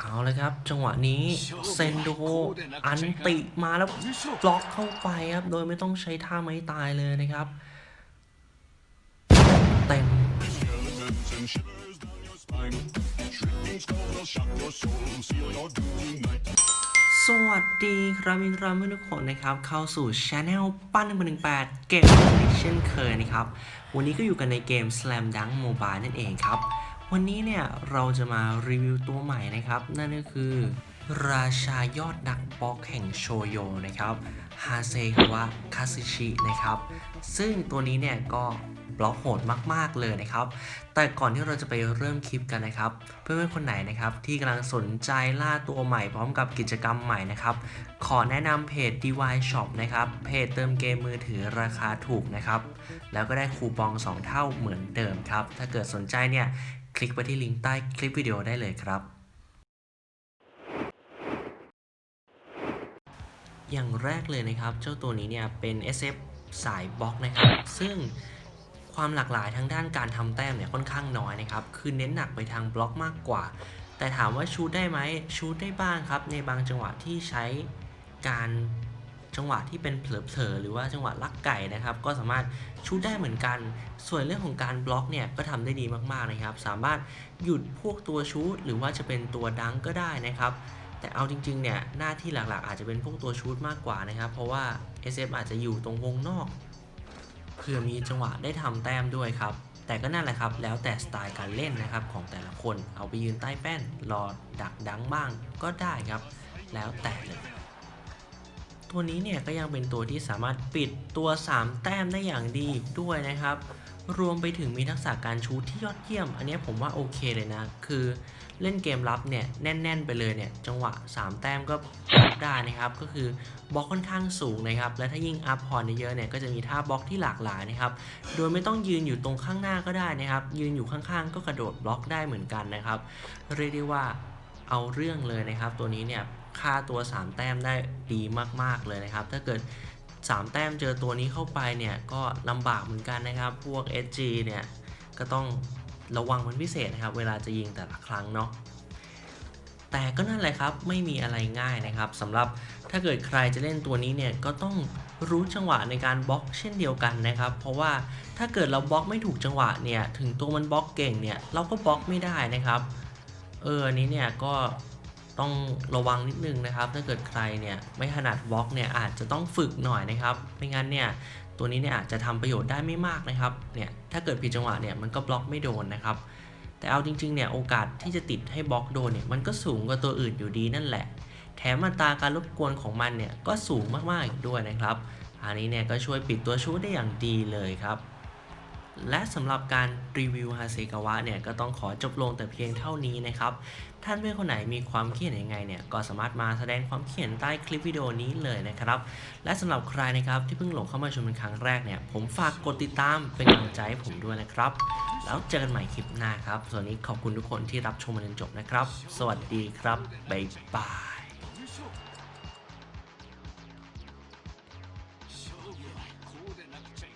เอาเลยครับ จังหวะนี้เซนโดอันติมาแล้วบล็อกเข้าไปครับ โดยไม่ต้องใช้ท่าไม้ตายเลยนะครับ เต็มสวัสดีครับยินดีต้อนรับทุกคนนะครับ เข้าสู่ช anel ปั้นหนึ่งหนึ่งแปดเกมเช่นเคยนะครับ วันนี้ก็อยู่กันในเกม Slam Dunk Mobile นั่นเองครับ วันนี้เนี่ยเราจะมารีวิวตัวใหม่นะครับ นั่นก็คือ ราชายอดดักบล็อกแห่งโชโยนะครับฮาเซฮาวะคาซึชินะครับ ซึ่งตัวนี้เนี่ยก็บล็อกโหดมากๆเลยนะครับ แต่ก่อนที่เราจะไปเริ่มคลิปกันนะครับ เพื่อนๆคนไหนนะครับที่กำลังสนใจล่าตัวใหม่พร้อมกับกิจกรรมใหม่นะครับ ขอแนะนำเพจ DY Shop นะครับ เพจเติมเกมมือถือราคาถูกนะครับ แล้วก็ได้คูปอง 2 เท่าเหมือนเดิมครับ ถ้าเกิดสนใจเนี่ย คลิกไปที่ลิงก์ใต้คลิปวิดีโอได้เลยครับ อย่างแรกเลยนะครับ เจ้าตัวนี้เนี่ยเป็น SF สายบล็อกนะครับ ซึ่งความหลากหลายทางด้านการทำแต้มเนี่ยค่อนข้างน้อยนะครับ คือเน้นหนักไปทางบล็อกมากกว่า แต่ถามว่าชูดได้ไหมชูดได้บ้างครับ ในบางจังหวะที่ใช้การ จังหวะที่เป็นเผลอๆหรือว่าจังหวะลักไก่นะครับ ก็สามารถชูดได้เหมือนกัน ส่วนเรื่องของการบล็อกเนี่ยก็ทำได้ดีมากๆนะครับ สามารถหยุดพวกตัวชูดหรือว่าจะเป็นตัวดังก็ได้นะครับ แต่เอาจริงๆเนี่ยหน้าที่หลักๆ อาจจะเป็นพวกตัวชูดมากกว่านะครับ เพราะว่า SF อาจจะอยู่ตรงวงนอกเพื่อมีจังหวะได้ทำแต้มด้วยครับแต่ก็นั่นแหละครับ แล้วแต่สไตล์การเล่นนะครับของแต่ละคน เอาไปยืนใต้แป้น รอดักดังบ้างก็ได้ครับ แล้วแต่เลย ตัวนี้เนี่ยก็ยังเป็นตัวที่สามารถปิดตัว 3 แต้มได้อย่างดีด้วยนะครับ รวมไปถึงมีทักษะการชูที่ยอดเยี่ยม อันนี้ผมว่าโอเคเลยนะ คือเล่นเกมรับเนี่ยแน่น ๆ ไปเลยเนี่ยจังหวะ 3 แต้มก็ล็อกได้นะครับ ก็คือบล็อกค่อนข้างสูงนะครับ และถ้ายิ่งอัพพอร์ตเยอะเนี่ยก็จะมีท่าบล็อกที่หลากหลายนะครับ โดยไม่ต้องยืนอยู่ตรงข้างหน้าก็ได้นะครับ ยืนอยู่ข้างๆ ก็กระโดดบล็อกได้เหมือนกันนะครับ เรียกได้ว่าเอาเรื่องเลยนะครับ ตัวนี้เนี่ย ค่าตัว 3 แต้มได้ดีมาก ๆ เลยนะครับ ถ้าเกิด 3 แต้มเจอตัวนี้เข้าไปเนี่ย ก็ลำบากเหมือนกันนะครับ พวก SG เนี่ย ก็ต้องระวังเป็นพิเศษนะครับ เวลาจะยิงแต่ละครั้งเนาะแต่ก็นั่นแหละครับไม่มีอะไรง่ายนะครับสำหรับถ้าเกิดใครจะเล่นตัวนี้เนี่ยก็ต้องรู้จังหวะในการบล็อกเช่นเดียวกันนะครับ เพราะว่าถ้าเกิดเราบล็อกไม่ถูกจังหวะเนี่ยถึงตัวมันบล็อกเก่งเนี่ยเราก็บล็อกไม่ได้นะครับเอออันนี้เนี่ยก็ ต้องระวังนิดนึงนะครับ ถ้าเกิดใครเนี่ยไม่ถนัดบล็อกเนี่ยอาจจะต้องฝึกหน่อยนะครับ ไม่งั้นเนี่ยตัวนี้เนี่ยอาจจะทำประโยชน์ได้ไม่มากนะครับ เนี่ยถ้าเกิดผิดจังหวะเนี่ยมันก็บล็อกไม่โดนนะครับ แต่เอาจริงๆเนี่ยโอกาสที่จะติดให้บล็อกโดนเนี่ยมันก็สูงกว่าตัวอื่นอยู่ดีนั่นแหละ แถมอัตราการรบกวนของมันเนี่ยก็สูงมากๆอีกด้วยนะครับ อันนี้เนี่ยก็ช่วยปิดตัวชูดได้อย่างดีเลยครับ และสำหรับการรีวิวฮาเซกาวะเนี่ยก็ต้องขอจบลงแต่เพียงเท่านี้นะครับ ท่านเพื่อนคนไหนมีความคิดเห็นยังไงเนี่ยก็สามารถมาแสดงความคิดเห็นใต้คลิปวิดีโอนี้เลยนะครับ และสำหรับใครนะครับที่เพิ่งหลงเข้ามาชมเป็นครั้งแรกเนี่ยผมฝากกดติดตามเป็นกำลังใจให้ผมด้วยนะครับ แล้วเจอกันใหม่คลิปหน้าครับ ส่วนนี้ขอบคุณทุกคนที่รับชมมาจนจบนะครับ สวัสดีครับบ๊ายบายこうでなくちゃい